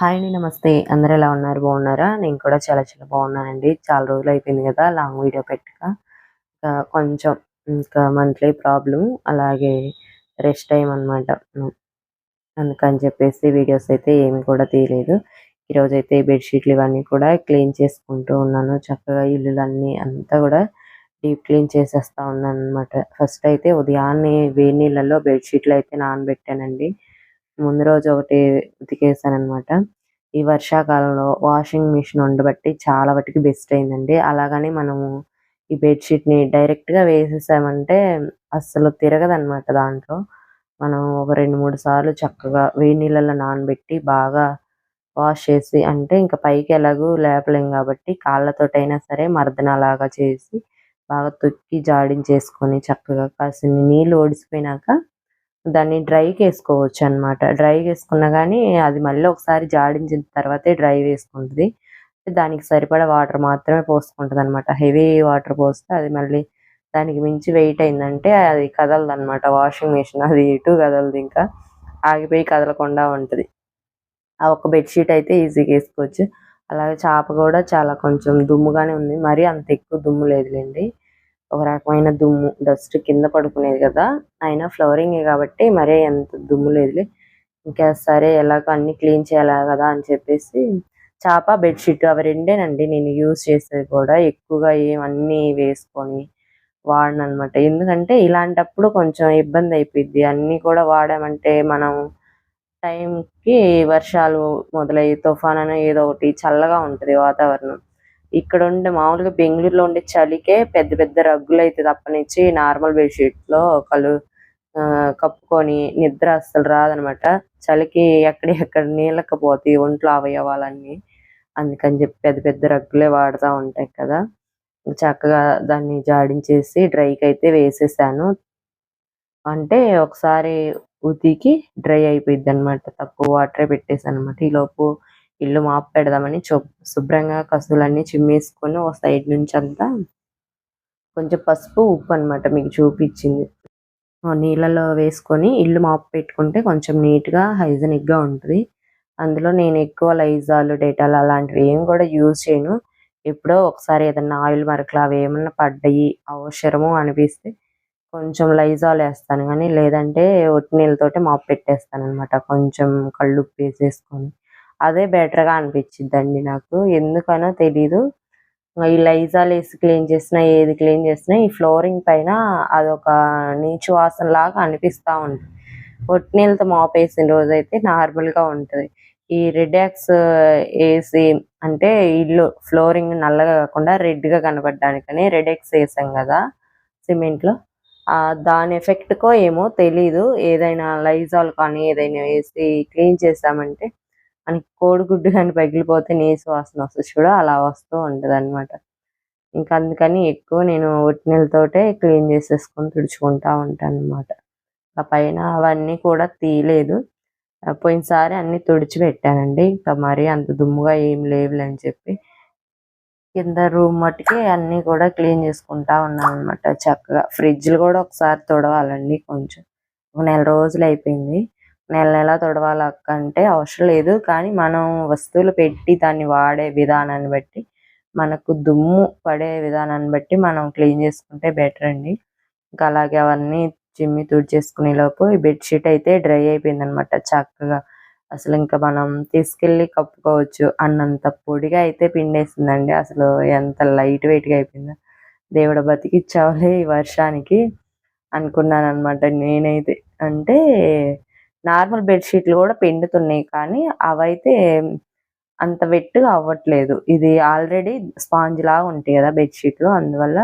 Hi అండి నమస్తే. అందరూ ఎలా ఉన్నారు? బాగున్నారా? నేను కూడా చాలా చాలా బాగున్నానండి. చాలా రోజులు అయిపోయింది కదా లాంగ్ వీడియో పెట్టక. కొంచెం ఇంకా మంత్లీ ప్రాబ్లం అలాగే రెస్ట్ టైం అనమాట అందుకని చెప్పేసి వీడియోస్ అయితే ఏమి కూడా తీయలేదు. ఈరోజు అయితే బెడ్షీట్లు ఇవన్నీ కూడా క్లీన్ చేసుకుంటూ ఉన్నాను. చక్కగా ఇల్లులన్నీ అంతా కూడా డీప్ క్లీన్ చేసేస్తా ఉన్నాను అనమాట ఫస్ట్ అయితే ఉదయాన్నే వేడి నీళ్ళల్లో బెడ్షీట్లు అయితే నానబెట్టానండి. ముందు రోజు ఒకటి ఉతికేసాను అనమాట ఈ వర్షాకాలంలో వాషింగ్ మిషన్ ఉండబట్టి చాలా వాటికి బెస్ట్ అయిందండి. అలాగని మనము ఈ బెడ్షీట్ని డైరెక్ట్ వేసేసామంటే అస్సలు తిరగదనమాట దాంట్లో. మనం ఒక రెండు మూడు సార్లు చక్కగా వేడి నీళ్ళలో నానబెట్టి బాగా వాష్ చేసి అంటే ఇంకా పైకి ఎలాగూ లేపలేం కాబట్టి కాళ్ళతోటైనా సరే మర్దనలాగా చేసి బాగా తొక్కి జాడించేసుకొని చక్కగా కాసిన్ని నీళ్ళు ఓడిసిపోయినాక దాన్ని డ్రైకి వేసుకోవచ్చు అన్నమాట డ్రై వేసుకున్నా కానీ అది మళ్ళీ ఒకసారి జాడించిన తర్వాతే డ్రై వేసుకుంటుంది. దానికి సరిపడా వాటర్ మాత్రమే పోసుకుంటుంది అనమాట హెవీ వాటర్ పోస్తే అది మళ్ళీ దానికి మించి వెయిట్ అయిందంటే అది కదలదు అనమాట వాషింగ్ మెషిన్ అది ఇటు కదలదు ఇంకా. ఆగిపోయి కదలకుండా ఉంటుంది. ఆ ఒక్క బెడ్షీట్ అయితే ఈజీగా వేసుకోవచ్చు. అలాగే చాప కూడా చాలా కొంచెం దుమ్ముగానే ఉంది. మరీ అంత ఎక్కువ దుమ్ము లేదులేండి. ఒక రకమైన దుమ్ము డస్ట్ కింద పడుకునేది కదా. అయినా ఫ్లోరింగ్ కాబట్టి మరే ఎంత దుమ్ము లేదులే. ఇంకా సరే ఎలాగో అన్ని క్లీన్ చేయాలి కదా అని చెప్పేసి చాప బెడ్షీట్ అవి రెండేనండి నేను యూజ్ చేసేది కూడా. ఎక్కువగా ఏమన్నీ వేసుకొని వాడను అనమాట ఎందుకంటే ఇలాంటప్పుడు కొంచెం ఇబ్బంది అయిపోయింది అన్ని కూడా వాడామంటే మనం టైంకి వర్షాలు మొదలయ్యి తుఫాన్ అని ఏదో ఒకటి చల్లగా ఉంటది వాతావరణం. ఇక్కడ ఉండే మామూలుగా బెంగళూరులో ఉండే చలికే పెద్ద పెద్ద రగ్గులు అయితే తప్పనిచ్చి నార్మల్ బెడ్షీట్లో కలు కప్పుకొని నిద్ర అస్సలు రాదనమాట. చలికి ఎక్కడ ఎక్కడ నీళ్ళకపోతే ఒంట్లో అవయవాలన్నీ. అందుకని చెప్పి పెద్ద పెద్ద రగ్గులే వాడుతూ ఉంటాయి కదా. చక్కగా దాన్ని జాడించేసి డ్రైకి అయితే వేసేసాను. అంటే ఒకసారి ఉతికి డ్రై అయిపోయింది అనమాట తక్కువ వాటరే పెట్టేసాను అనమాట ఈ లోపు ఇల్లు మాపు పెడదామని చు- శుభ్రంగా కసులన్నీ చిమ్మేసుకొని ఒక సైడ్ నుంచి అంతా కొంచెం పసుపు ఉప్పు అనమాట మీకు చూపించింది. నీళ్ళలో వేసుకొని ఇల్లు మాపు పెట్టుకుంటే కొంచెం నీట్గా హైజెనిక్గా ఉంటుంది. అందులో నేను ఎక్కువ లైజాలు డేటాలు అలాంటివి ఏం కూడా యూజ్ చేయను. ఎప్పుడో ఒకసారి ఏదన్నా ఆయిల్ మరకలు అవి ఏమన్నా పడ్డాయి అవసరము అనిపిస్తే కొంచెం లైజాల్ వేస్తాను. కానీ లేదంటే ఒట్టి నీళ్ళతోటి మాపు పెట్టేస్తాను అనమాట కొంచెం కళ్ళు ఉప్పు వేసేసుకొని. అదే బెటర్గా అనిపించిద్దండి నాకు. ఎందుకనో తెలీదు. ఈ లైజాల్ వేసి క్లీన్ చేసినా ఏది క్లీన్ చేసినా ఈ ఫ్లోరింగ్ పైన అదొక నీచు వాసన లాగా అనిపిస్తా ఉంటుంది ఒట్టి నీళ్ళతో మాప్ వేసిన రోజు అయితే నార్మల్ ఉంటుంది. ఉంటది ఈ రెడాక్స్ వేసి అంటే ఇల్లు ఫ్లోరింగ్ నల్లగా కాకుండా రెడ్గా కనపడడానికని రెడెక్స్ వేసాం కదా సిమెంట్లో. దాని ఎఫెక్ట్కో ఏమో తెలీదు. ఏదైనా లైజాల్ కానీ ఏదైనా వేసి క్లీన్ చేసామంటే మనకి కోడిగుడ్డు కానీ పగిలిపోతే నీసు వాసన వస్తుంది చూడు అలా వస్తూ ఉంటుంది అనమాట ఇంకా అందుకని ఎక్కువ నేను ఒట్టినీళ్ళతోటే క్లీన్ చేసేసుకొని తుడుచుకుంటా ఉంటాను అనమాట ఆ పైన అవన్నీ కూడా తీయలేదు. పోయినసారి అన్ని తుడిచి పెట్టానండి. ఇంకా మరీ అంత దుమ్ముగా ఏం లేవులే అని చెప్పి కింద రూమ్ మట్టుకి అన్ని కూడా క్లీన్ చేసుకుంటా ఉన్నాను అనమాట చక్కగా ఫ్రిడ్జ్లు కూడా ఒకసారి తుడవాలండి కొంచెం. ఒక నెల రోజులు అయిపోయింది. నెల నెల తుడవాలంటే అవసరం లేదు. కానీ మనం వస్తువులు పెట్టి దాన్ని వాడే విధానాన్ని బట్టి మనకు దుమ్ము పడే విధానాన్ని బట్టి మనం క్లీన్ చేసుకుంటే బెటర్ అండి. ఇంకా అలాగే అవన్నీ చిమ్మి తుడిచేసుకునే లోపు ఈ బెడ్షీట్ అయితే డ్రై అయిపోయింది అనమాట చక్కగా. అసలు ఇంకా మనం తీసుకెళ్ళి కప్పుకోవచ్చు అన్నంత పొడిగా అయితే పిండేసిందండి. అసలు ఎంత లైట్ వెయిట్గా అయిపోయిందో. దేవుడు బతికిచ్చావులే ఈ వర్షానికి అనుకున్నాను అనమాట నేనైతే. అంటే నార్మల్ బెడ్షీట్లు కూడా పిండుతున్నాయి కానీ అవైతే అంత వెట్టుగా అవ్వట్లేదు. ఇది ఆల్రెడీ స్పాంజ్ లాగా ఉంటాయి కదా బెడ్షీట్లు అందువల్ల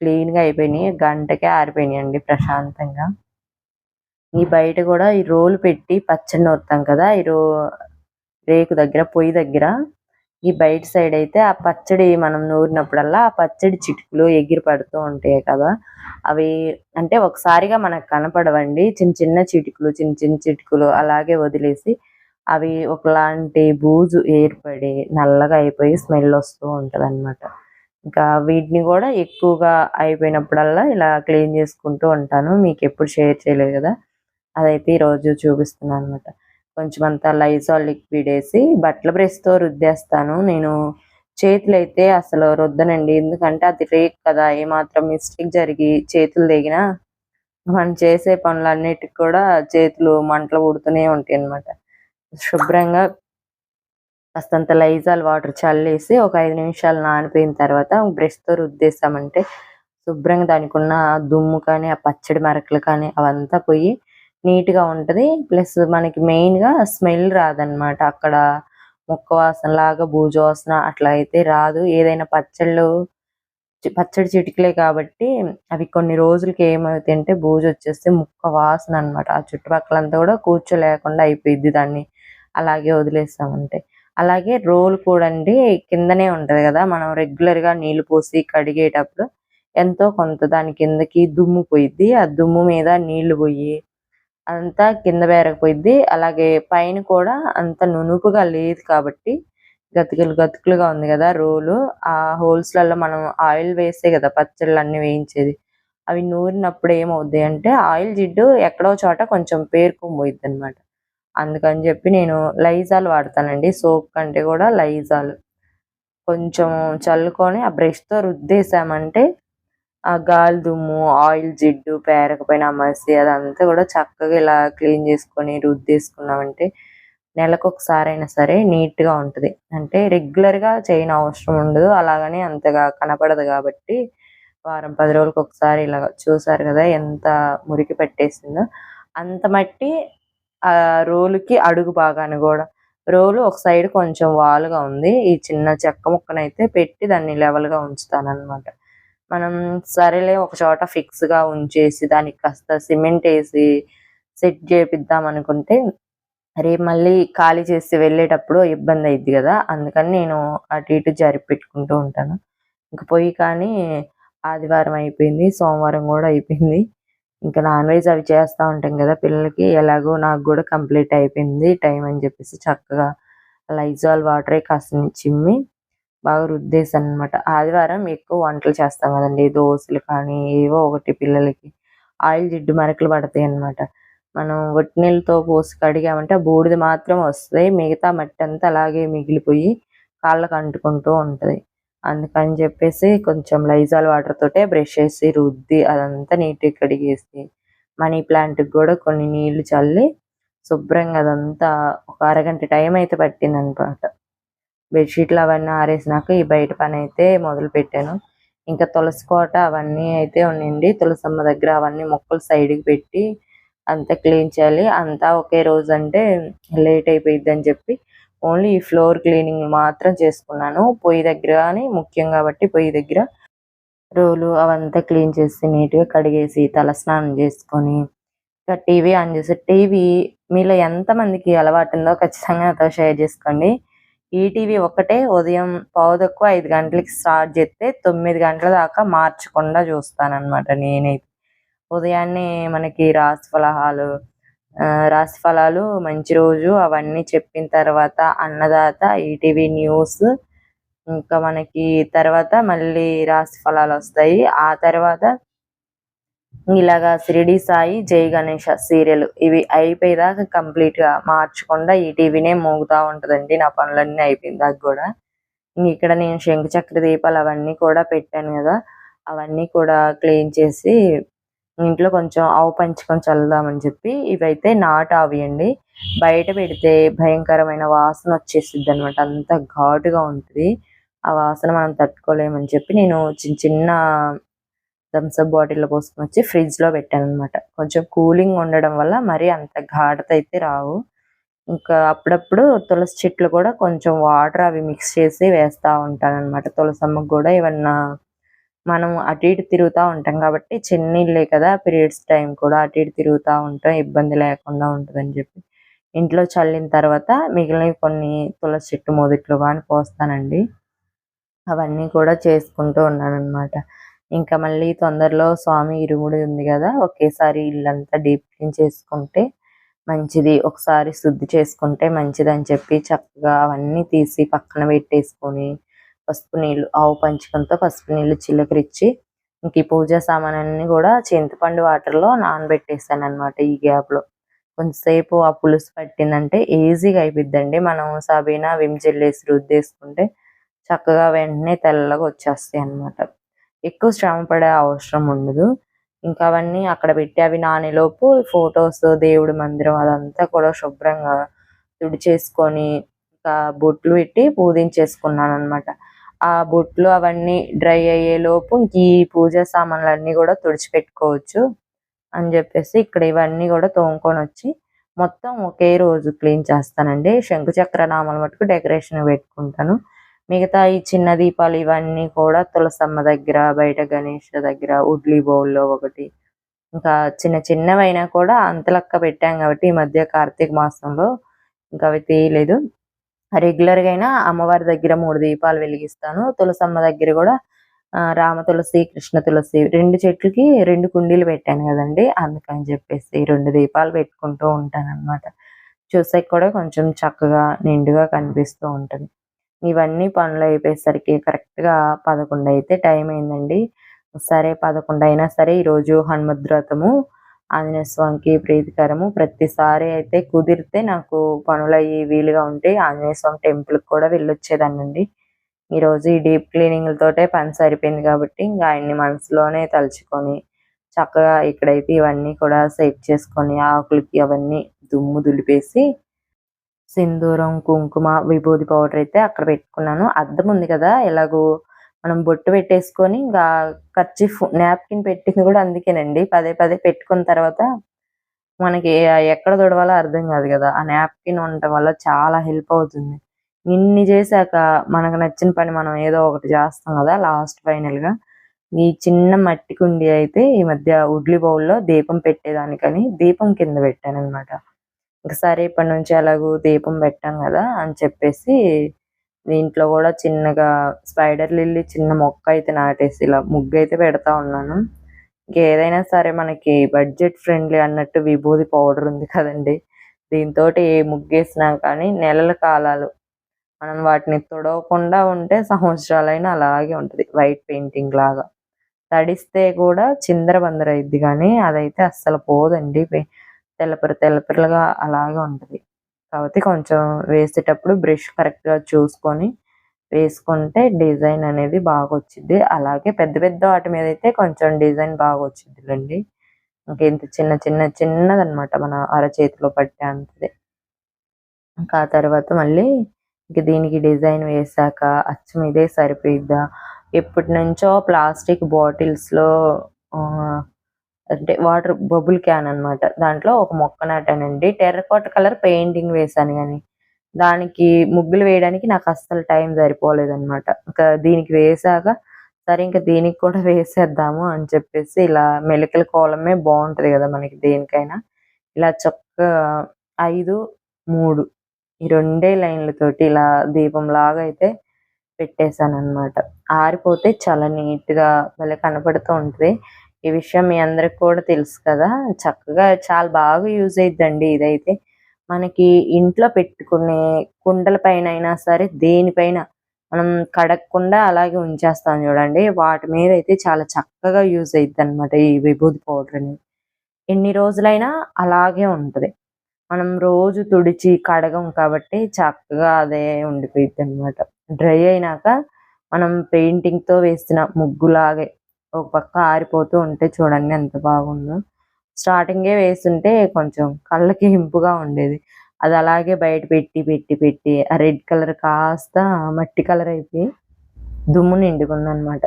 క్లీన్గా అయిపోయినాయి. గంటకే ఆరిపోయినాయి అండి ప్రశాంతంగా. ఈ బయట కూడా ఈ రోలు పెట్టి పచ్చడి నూరుతాం కదా ఈ రో రేకు దగ్గర పొయ్యి దగ్గర ఈ బయట సైడ్ అయితే ఆ పచ్చడి మనం నూరినప్పుడల్లా ఆ పచ్చడి చిటుకులు ఎగిరి పడుతూ ఉంటాయి కదా. అవి అంటే ఒకసారిగా మనకు కనపడవండి. చిన్న చిన్న చిటుకులు చిన్న చిన్న చిటుకులు అలాగే వదిలేసి అవి ఒకలాంటి బూజు ఏర్పడి నల్లగా అయిపోయి స్మెల్ వస్తూ ఉంటది ఇంకా వీటిని కూడా ఎక్కువగా అయిపోయినప్పుడల్లా ఇలా క్లీన్ చేసుకుంటూ ఉంటాను. మీకు ఎప్పుడు షేర్ చేయలేదు కదా. అదైతే ఈ రోజు చూపిస్తున్నాను అనమాట కొంచెం అంత లైజాల్ లిక్విడ్ వేసి బట్టల బ్రష్తో రుద్దేస్తాను. నేను చేతులు అయితే అసలు రుద్దనండి. ఎందుకంటే అది రేక్ కదా. ఏమాత్రం మిస్టేక్ జరిగి చేతులు దిగినా మనం చేసే పనులన్నిటికి కూడా చేతులు మంటలు పుడుతూనే ఉంటాయి అన్నమాట. శుభ్రంగా కాస్తంత లైజాల్ వాటర్ చల్లేసి ఒక ఐదు నిమిషాలు నానిపోయిన తర్వాత బ్రష్తో రుద్దేసామంటే శుభ్రంగా దానికి ఉన్న దుమ్ము కానీ ఆ పచ్చడి మరకలు కానీ అవంతా పోయి నీట్గా ఉంటది. ప్లస్ మనకి మెయిన్గా స్మెల్ రాదన్నమాట అక్కడ ముక్క వాసన లాగా బూజు వాసన అట్లా అయితే రాదు. ఏదైనా పచ్చళ్ళు పచ్చడి చిటికలే కాబట్టి అవి కొన్ని రోజులకి ఏమవుతాయి అంటే బూజు వచ్చేస్తే ముక్క వాసన అన్నమాట ఆ చుట్టుపక్కలంతా కూడా కూర్చోలేకుండా అయిపోయింది దాన్ని. అలాగే వదిలేస్తామంటే అలాగే రోల్ కూడా అండి కిందనే ఉంటది కదా. మనం రెగ్యులర్గా నీళ్ళు పోసి కడిగేటప్పుడు ఎంతో కొంత దాని కిందకి దుమ్ము పోయిద్ది. ఆ దుమ్ము మీద నీళ్ళు పోయి అంతా కింద బేరకపోయిద్ది అలాగే పైన కూడా అంత నునుపుగా లేదు కాబట్టి గతుకులు గతుకులుగా ఉంది కదా రోలు. ఆ హోల్స్లలో మనం ఆయిల్ వేస్తే కదా పచ్చళ్ళు అన్ని వేయించేది. అవి నూరినప్పుడు ఏమవుద్ది అంటే ఆయిల్ జిడ్డు ఎక్కడో చోట కొంచెం పేరుకొని పోయిద్ది అనమాట అందుకని చెప్పి నేను లైజాల్ వాడతానండి. సోప్ కంటే కూడా లైజాల్. కొంచెం చల్లుకొని ఆ బ్రష్తో రుద్దేశామంటే ఆ గాలి దుమ్ము ఆయిల్ జిడ్డు పేరకపోయిన మసి అదంతా కూడా చక్కగా ఇలా క్లీన్ చేసుకొని రుద్దేసుకున్నామంటే నెలకు ఒకసారి అయినా సరే నీట్గా ఉంటది. అంటే రెగ్యులర్గా చేయని అవసరం ఉండదు. అలాగని అంతగా కనపడదు కాబట్టి వారం పది రోజులకు ఒకసారి ఇలా చూసారు కదా ఎంత మురికి పెట్టేసిందో. అంత మట్టి ఆ రోలుకి అడుగు భాగాన్ని కూడా రోలు ఒక సైడ్ కొంచెం వాలుగా ఉంది. ఈ చిన్న చెక్క ముక్కనైతే పెట్టి దాన్ని లెవెల్గా ఉంచుతాను అన్నమాట మనం సరేలే ఒక చోట ఫిక్స్గా ఉంచేసి దానికి కాస్త సిమెంట్ వేసి సెట్ చేపిద్దాం అనుకుంటే రేపు మళ్ళీ ఖాళీ చేసి వెళ్ళేటప్పుడు ఇబ్బంది అయింది కదా. అందుకని నేను అటు ఇటు జరిపి పెట్టుకుంటూ ఉంటాను. ఇంక పోయి కానీ ఆదివారం అయిపోయింది సోమవారం కూడా అయిపోయింది. ఇంకా నాన్ వెజ్ అవి చేస్తూ ఉంటాం కదా పిల్లలకి ఎలాగో నాకు కూడా కంప్లీట్ అయిపోయింది టైం అని చెప్పేసి చక్కగా లైజాల్ వాటరే కాస్త చిమ్మి బాగా రుద్దేశాను అనమాట ఆదివారం ఎక్కువ వంటలు చేస్తాం కదండి. దోశలు కానీ ఏవో ఒకటి పిల్లలకి. ఆయిల్ జిడ్డు మరకలు పడతాయి అన్నమాట మనం ఒట్టి నీళ్ళతో పోసి కడిగామంటే బూడిద మాత్రం వస్తుంది. మిగతా మట్టి అంతా అలాగే మిగిలిపోయి కాళ్ళకు అంటుకుంటూ ఉంటది. అందుకని చెప్పేసి కొంచెం లైజాల్ వాటర్ తోటే బ్రష్ చేసి రుద్ది అదంతా నీట్గా కడిగేసి మనీ ప్లాంట్ కూడా కొన్ని నీళ్ళు చల్లి శుభ్రంగా అదంతా ఒక అరగంట టైం అయితే పట్టింది అనమాట బెడ్షీట్లు అవన్నీ ఆరేసినాక ఈ బయట పని అయితే మొదలు పెట్టాను. ఇంకా తులసి కోట అవన్నీ అయితే ఉండండి తులసమ్మ దగ్గర అవన్నీ మొక్కలు సైడ్కి కి పెట్టి అంతా క్లీన్ చేయాలి. అంతా ఒకే రోజు అంటే లేట్ అయిపోయింది అని చెప్పి ఓన్లీ ఈ ఫ్లోర్ క్లీనింగ్ మాత్రం చేసుకున్నాను. పొయ్యి దగ్గర అని ముఖ్యం కాబట్టి పొయ్యి దగ్గర రోలు అవంతా క్లీన్ చేసి నీట్గా కడిగేసి తల స్నానం చేసుకొని ఇంకా టీవీ ఆన్ చేసి టీవీ మీలో ఎంత మందికి అలవాటు ఉందో ఖచ్చితంగా నాతో షేర్ చేసుకోండి. ఈటీవీ ఒకటే ఉదయం పావు ఐదు గంటలకి స్టార్ట్ చేస్తే తొమ్మిది గంటల దాకా మార్చకుండా చూస్తానన్నమాట నేనైతే. ఉదయాన్నే మనకి రాశి ఫలహాలు రాశి ఫలాలు మంచి రోజు అవన్నీ చెప్పిన తర్వాత అన్నదాత ఈటీవీ న్యూస్ ఇంకా మనకి తర్వాత మళ్ళీ రాశి ఫలాలు వస్తాయి. ఆ తర్వాత ఇలాగా షిరిడి సాయి జై గణేష సీరియల్ ఇవి అయిపోయేదాకా కంప్లీట్గా మార్చకుండా ఈ టీవీనే మోగుతా ఉంటదండి. నా పనులన్నీ అయిపోయిన దాకా కూడా. ఇక్కడ నేను శంఖచక్ర చక్ర దీపాలు అవన్నీ కూడా పెట్టాను కదా అవన్నీ కూడా క్లీన్ చేసి ఇంట్లో కొంచెం ఆవు పంచుకొని చల్లుదామని చెప్పి ఇవైతే నాటు ఆవి అండి. బయట పెడితే భయంకరమైన వాసన వచ్చేసిద్ది అనమాట అంత ఘాటుగా ఉంటుంది. ఆ వాసన మనం తట్టుకోలేమని చెప్పి నేను చిన్న చిన్న థమ్స్అప్ బాటిల్లో పోసుకొని వచ్చి ఫ్రిడ్జ్లో పెట్టాను అనమాట కొంచెం కూలింగ్ ఉండడం వల్ల మరి అంత ఘాటత అయితే రావు. ఇంకా అప్పుడప్పుడు తులసి చెట్లు కూడా కొంచెం వాటర్ అవి మిక్స్ చేసి వేస్తా ఉంటాను అనమాట తులసమ్మకు కూడా ఏమన్నా మనం అటు ఇటు తిరుగుతూ ఉంటాం కాబట్టి చిన్నీళ్ళే కదా పీరియడ్స్ టైం కూడా అటు ఇటు తిరుగుతూ ఉంటాం ఇబ్బంది లేకుండా ఉంటుందని చెప్పి. ఇంట్లో చల్లిన తర్వాత మిగిలిన కొన్ని తులసి చెట్టు మొదట్లో కానీ పోస్తానండి. అవన్నీ కూడా చేసుకుంటూ ఉన్నాను అనమాట ఇంకా మళ్ళీ తొందరలో స్వామి ఇరుముడి ఉంది కదా ఒకేసారి ఇల్లంతా డీప్ క్లీన్ చేసుకుంటే మంచిది. ఒకసారి శుద్ధి చేసుకుంటే మంచిది అని చెప్పి చక్కగా అవన్నీ తీసి పక్కన పెట్టేసుకొని పసుపు నీళ్ళు ఆవు పంచకంతో పసుపు నీళ్ళు చిలకరించి ఇంక ఈ పూజా సామాన్ అన్ని కూడా చింతపండు వాటర్లో నానబెట్టేసాను అనమాట ఈ గ్యాప్లో ఆ పులుసు పట్టిందంటే ఈజీగా అయిపోద్దండి మనం సబీనా విమ్ జెల్ రుద్దేసుకుంటే చక్కగా వెంటనే తెల్లగా వచ్చేస్తాయి అనమాట ఎక్కువ శ్రమ పడే అవసరం ఉండదు. ఇంకా అవన్నీ అక్కడ పెట్టి అవి నానేలోపు ఫొటోస్ దేవుడి మందిరం అదంతా కూడా శుభ్రంగా తుడిచేసుకొని ఇంకా బొట్లు పెట్టి పూజించేసుకున్నాను అనమాట ఆ బొట్లు అవన్నీ డ్రై అయ్యేలోపు ఈ పూజా సామాన్లు అన్నీ కూడా తుడిచిపెట్టుకోవచ్చు అని చెప్పేసి ఇక్కడ ఇవన్నీ కూడా తోముకొని వచ్చి మొత్తం ఒకే రోజు క్లీన్ చేస్తానండి. శంకు చక్ర నామాల మటుకు డెకరేషన్ పెట్టుకుంటాను. మిగతా ఈ చిన్న దీపాలు ఇవన్నీ కూడా తులసమ్మ దగ్గర బయట గణేష్ దగ్గర ఉడ్లీ బౌల్లో ఒకటి. ఇంకా చిన్న చిన్నవైనా కూడా అంతలక్క పెట్టాం కాబట్టి ఈ మధ్య కార్తీక మాసంలో ఇంకా అవి తీయలేదు. రెగ్యులర్గా అయినా అమ్మవారి దగ్గర మూడు దీపాలు వెలిగిస్తాను. తులసమ్మ దగ్గర కూడా రామ తులసి కృష్ణ తులసి రెండు చెట్లకి రెండు కుండీలు పెట్టాను కదండి. అందుకని చెప్పేసి రెండు దీపాలు పెట్టుకుంటూ ఉంటాను అనమాట చూసాక కూడా కొంచెం చక్కగా నిండుగా కనిపిస్తూ ఉంటుంది. ఇవన్నీ పనులు అయిపోయేసరికి కరెక్ట్గా పదకొండు అయితే టైం అయిందండి. సరే పదకొండు అయినా సరే ఈరోజు హనుమద్రతము ఆంజనేయ స్వామికి ప్రీతికరము. ప్రతిసారి అయితే కుదిరితే నాకు పనులు అయ్యి వీలుగా ఉంటే ఆంజనేయ స్వామి టెంపుల్ కూడా వెళ్ళొచ్చేదానండి ఈ రోజు ఈ డీప్ క్లీనింగ్ తోటే పని సరిపోయింది కాబట్టి ఇంకా ఆయన్ని మనసులోనే తలుచుకొని చక్కగా ఇక్కడైతే ఇవన్నీ కూడా సెట్ చేసుకొని ఆకులకి అవన్నీ దుమ్ము దులిపేసి సింధూరం కుంకుమ విభూది పౌడర్ అయితే అక్కడ పెట్టుకున్నాను. అద్దం ఉంది కదా ఎలాగో మనం బొట్టు పెట్టేసుకొని ఇంకా కర్చీఫ్ నాప్కిన్ పెట్టింది కూడా అందుకేనండి. పదే పదే పెట్టుకున్న తర్వాత మనకి ఎక్కడ తొడవాలో అర్థం కాదు కదా. ఆ నాప్కిన్ ఉండటం వల్ల చాలా హెల్ప్ అవుతుంది. ఇన్ని చేశాక మనకు నచ్చిన పని మనం ఏదో ఒకటి చేస్తాం కదా లాస్ట్ ఫైనల్గా ఈ చిన్న మట్టి కుండి అయితే ఈ మధ్య ఉడ్లీ బౌల్లో దీపం పెట్టేదానికని దీపం కింద పెట్టాను అనమాట ఒకసారి ఇప్పటి నుంచి అలాగూ దీపం పెట్టాం కదా అని చెప్పేసి దీంట్లో కూడా చిన్నగా స్పైడర్ లిల్లీ చిన్న మొక్క అయితే నాటేసి ఇలా ముగ్గు అయితే పెడతా ఉన్నాను. ఇంకేదైనా సరే మనకి బడ్జెట్ ఫ్రెండ్లీ అన్నట్టు విభూది పౌడర్ ఉంది కదండి. దీంతో ఏ ముగ్గేసినా కానీ నెలల కాలాలు మనం వాటిని తొడవకుండా ఉంటే సంవత్సరాలైనా అలాగే ఉంటుంది వైట్ పెయింటింగ్ లాగా. తడిస్తే కూడా చిందర బందర అయింది కానీ అదైతే అస్సలు పోదండి. తెల్లపిర తెల్లపిరలుగా అలాగే ఉంటుంది. కాబట్టి కొంచెం వేసేటప్పుడు బ్రష్ కరెక్ట్గా చూసుకొని వేసుకుంటే డిజైన్ అనేది బాగా వచ్చింది అలాగే పెద్ద పెద్ద వాటి మీద అయితే కొంచెం డిజైన్ బాగా వచ్చిందిలేండి ఇంకెంత చిన్న చిన్న చిన్నదనమాట మన అరచేతిలో పట్టే అంతది. ఇంకా ఆ తర్వాత మళ్ళీ ఇంక దీనికి డిజైన్ వేసాక అచ్చం ఇదే సరిపోయిద్దా? ఎప్పటి నుంచో ప్లాస్టిక్ బాటిల్స్లో అంటే వాటర్ బబుల్ క్యాన్ అనమాట దాంట్లో ఒక మొక్క నాటానండి టెర్రకోట కలర్ పెయింటింగ్ వేసాను కానీ దానికి ముగ్గులు వేయడానికి నాకు అస్సలు టైం సరిపోలేదన్నమాట. ఇంకా దీనికి వేసాక సరే ఇంకా దీనికి కూడా వేసేద్దాము అని చెప్పేసి ఇలా మెలికల కోలమే బాగుంటది కదా మనకి దేనికైనా. ఇలా చొక్క ఐదు మూడు ఈ రెండే లైన్లతోటి ఇలా దీపం లాగా అయితే పెట్టేశాను అనమాట ఆరిపోతే చాలా నీట్గా కనపడుతూ ఉంటుంది. ఈ విషయం మీ అందరికి కూడా తెలుసు కదా. చక్కగా చాలా బాగా యూజ్ అయిద్దండి ఇదైతే. మనకి ఇంట్లో పెట్టుకునే కుండల పైన అయినా సరే దేనిపైన మనం కడగకుండా అలాగే ఉంచేస్తాం చూడండి. వాటి మీద అయితే చాలా చక్కగా యూజ్ అయిద్ది అనమాట ఈ విభూతి పౌడర్ అనేది. ఎన్ని రోజులైనా అలాగే ఉంటది. మనం రోజు తుడిచి కడగం కాబట్టి చక్కగా అదే ఉండిపోయిద్ది అనమాట డ్రై అయినాక మనం పెయింటింగ్తో వేసిన ముగ్గులాగే ఒక పక్క ఆరిపోతూ ఉంటే చూడండి ఎంత బాగుందో. స్టార్టింగే వేస్తుంటే కొంచెం కళ్ళకి ఇంపుగా ఉండేది. అది అలాగే బయట పెట్టి పెట్టి పెట్టి ఆ రెడ్ కలర్ కాస్త మట్టి కలర్ అయిపోయి దుమ్ము నిండుకుంది అనమాట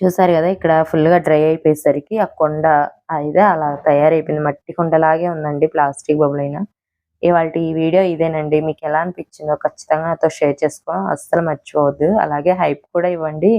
చూసారు కదా ఇక్కడ ఫుల్గా డ్రై అయిపోయేసరికి ఆ కొండ అయితే అలా తయారైపోయింది. మట్టి కొండలాగే ఉందండి ప్లాస్టిక్ బబుల్ అయినా. ఇవాళ ఈ వీడియో ఇదేనండి. మీకు ఎలా అనిపించిందో ఖచ్చితంగా నాతో షేర్ చేసుకో. అస్సలు మర్చిపోవద్దు. అలాగే హైప్ కూడా ఇవ్వండి.